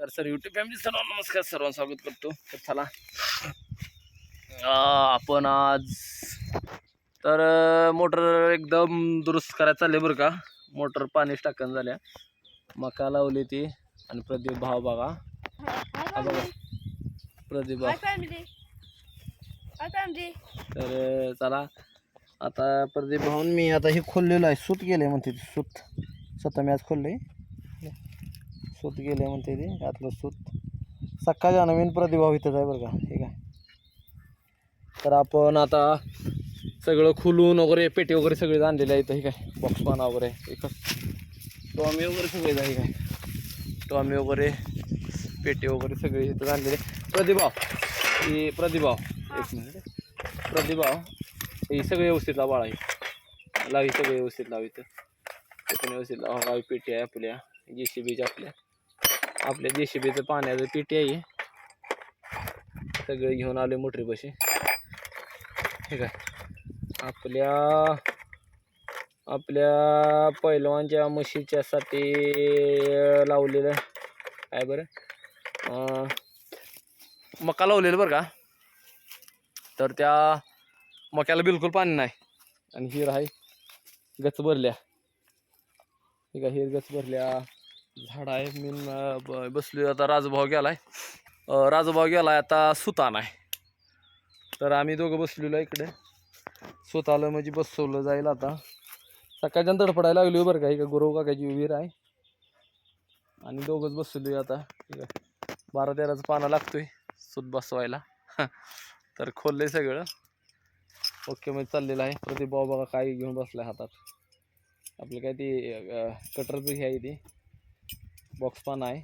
नमस्कार sir YouTube family सर्व नमस्कार. सर्वांचं स्वागत करतो. तर चला. आपण आज तर मोटर एकदम दुरुस्त करायला चालले बरं का. मोटर पाणीच टाकून झाल्या. मका लावली ती आणि प्रदीप भाव बघा. हा बघा. प्रदीप भाव. तर चला. आता प्रदीप भाऊन मी आता हे खोललेलं आहे. सूत गेले म्हणते सूत. स्वतः मी आज खोलले. सूत गेले म्हणते ते यातलं सूत. सकाळच्या नवीन प्रतिभाव इथंच आहे बरं का ठीक आहे. तर आपण आता सगळं खुलून वगैरे पेटी वगैरे सगळे आणलेले आहे इथं हे काय बॉक्सपाना वगैरे एकच. टॉमी वगैरे सगळे आहे काय टॉमी वगैरे पेटी वगैरे सगळे इथं आणलेले प्रतिभाव. ही प्रतिभाव. एक मिनिट. प्रतिभाव. ही सगळे व्यवस्थित लावा आहे लावी सगळे व्यवस्थित लावी तर ते पण व्यवस्थित लावा गावी पेटी आहे आपल्या. जे सी बीच्या आपल्या. आपल्या जे सी बीचं पाण्याचं पेटी आहे सगळे घेऊन आले मोटरीपाशी. ठीक आहे आपल्या आपल्या पैलवानच्या म्हशीच्यासाठी लावलेलं. काय बरं? मका लावलेलं बरं का? तर त्या मक्याला बिलकुल पाणी नाही. आणि हिर आहे गच भरल्या. ठीक आहे हिर गच भरल्या. झाड आहे. मी न- ब- आता राजभाव गेलाय. राजभाव गेलाय. आता सुतान आहे. तर आम्ही दोघं बसलेलो आहे इकडे. स्वतःला म्हणजे बसवलं जाईल आता. सकाळच्या तडफडायला लागली हो बरं का. इकडे गुरव काकाची विहीर आहे. आणि दोघंच बसलोय आता. ठीक आहे बारा तेराचं पानं लागतोय. सूत बसवायला. तर खोललंय सगळं. ओके म्हणजे चाललेलं आहे. प्रदीप बाबा बघा काय घेऊन बसलाय हातात. आपलं काय ती कटरचं हे आहे ती. बॉक्स पण आहे.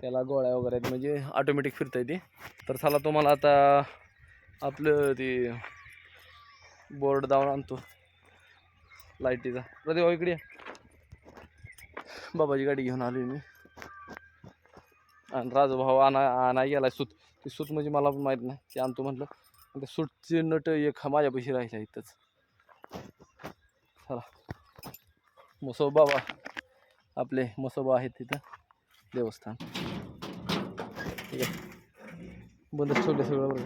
त्याला गोळ्या वगैरे आहेत. म्हणजे ऑटोमॅटिक फिरता ती. तर चला तुम्हाला आता आपलं ती बोर्ड दावून आणतो. लाईटीचा. प्रदेवा इकडे बाबाची गाडी घेऊन आली मी. आणि राजू भाऊ आणा आणा गेला सूत. ती सूत म्हणजे मला पण माहीत नाही. ते आणतो म्हटलं. आणि ते सूटची नट एक माझ्यापाशी राहिल्या इथंच. चला. मग सो बाबा. आपले मसोबा आहेत तिथं देवस्थान. ठीक आहे. बंद ठेवलं सगळं बरं.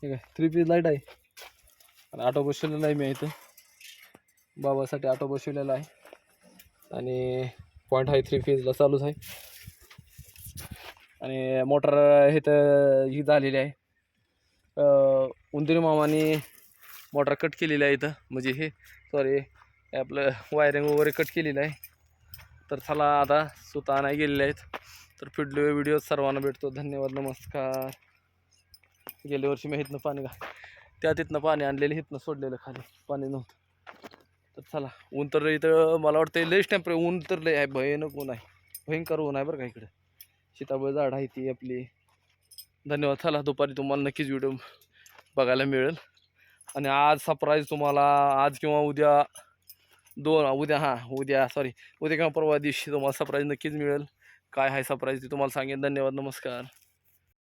ठीक आहे. थ्री पीस लाइट आहे. आणि ऑटो बसवलेला आहे मी इथं. बाबासाठी ऑटो बसवलेला आहे. आणि पॉईंट आहे थ्री पीजला चालूच आहे. आणि मोटर हे तर ही झालेली आहे. अं, उंदीर मामाने मोटर कट केलेली आहे इथं. म्हणजे हे सॉरी आपलं वायरिंग वगैरे कट केलेलं आहे. तर चला आता सुता आणाय गेलेले आहेत. तर पुढले व्हिडिओ सर्वांना भेटतो. धन्यवाद नमस्कार. गेल्या वर्षी मी इथनं पाणी घा त्या तिथनं पाणी आणलेलं इथनं सोडलेलं खाली. पाणी नव्हतं. तर चला ऊन तर इथं मला वाटतं लयच टेम्परे ऊन तर लय आहे भयानक ऊन आहे. भयंकर ऊन आहे बरं का इकडं. सीताफळ झाड आहे ती आपली. धन्यवाद चला दुपारी तुम्हाला नक्कीच व्हिडिओ बघायला मिळेल. आणि आज सरप्राईज तुम्हाला आज किंवा उद्या दोन उद्या हां उद्या सॉरी उद्या किंवा परवा दिवशी तुम्हाला सरप्राईज नक्कीच मिळेल. काय आहे सरप्राईज ते तुम्हाला सांगेन. धन्यवाद नमस्कार.